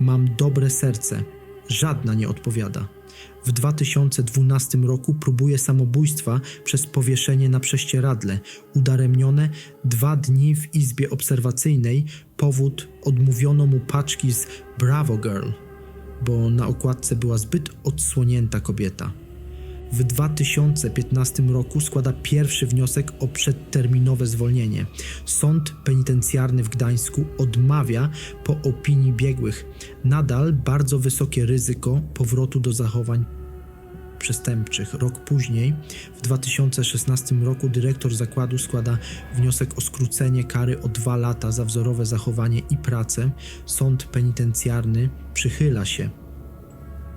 Mam dobre serce. Żadna nie odpowiada. W 2012 roku próbuje samobójstwa przez powieszenie na prześcieradle, udaremnione dwa dni w izbie obserwacyjnej. Powód odmówiono mu paczki z Bravo Girl, bo na okładce była zbyt odsłonięta kobieta. W 2015 roku składa pierwszy wniosek o przedterminowe zwolnienie. Sąd penitencjarny w Gdańsku odmawia po opinii biegłych. Nadal bardzo wysokie ryzyko powrotu do zachowań przestępczych. Rok później, w 2016 roku, dyrektor zakładu składa wniosek o skrócenie kary o dwa lata za wzorowe zachowanie i pracę. Sąd penitencjarny przychyla się.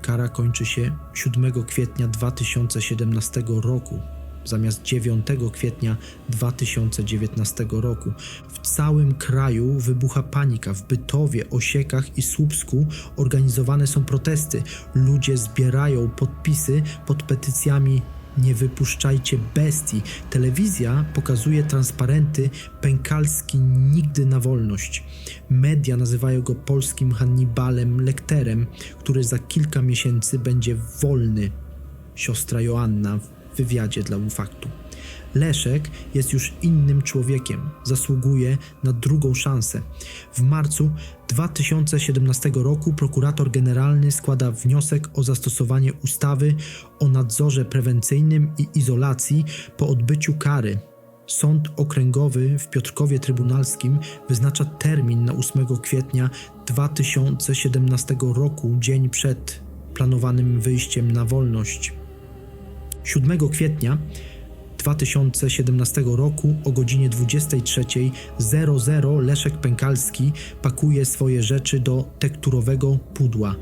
Kara kończy się 7 kwietnia 2017 roku zamiast 9 kwietnia 2019 roku. W całym kraju wybucha panika. W Bytowie, Osiekach i Słupsku organizowane są protesty. Ludzie zbierają podpisy pod petycjami nie wypuszczajcie bestii. Telewizja pokazuje transparenty Pękalski nigdy na wolność. Media nazywają go polskim Hannibalem Lekterem, który za kilka miesięcy będzie wolny. Siostra Joanna w wywiadzie dla Ufaktu. Leszek jest już innym człowiekiem, zasługuje na drugą szansę. W marcu 2017 roku prokurator generalny składa wniosek o zastosowanie ustawy o nadzorze prewencyjnym i izolacji po odbyciu kary. Sąd Okręgowy w Piotrkowie Trybunalskim wyznacza termin na 8 kwietnia 2017 roku, dzień przed planowanym wyjściem na wolność. 7 kwietnia 2017 roku o godzinie 23.00 Leszek Pękalski pakuje swoje rzeczy do tekturowego pudła.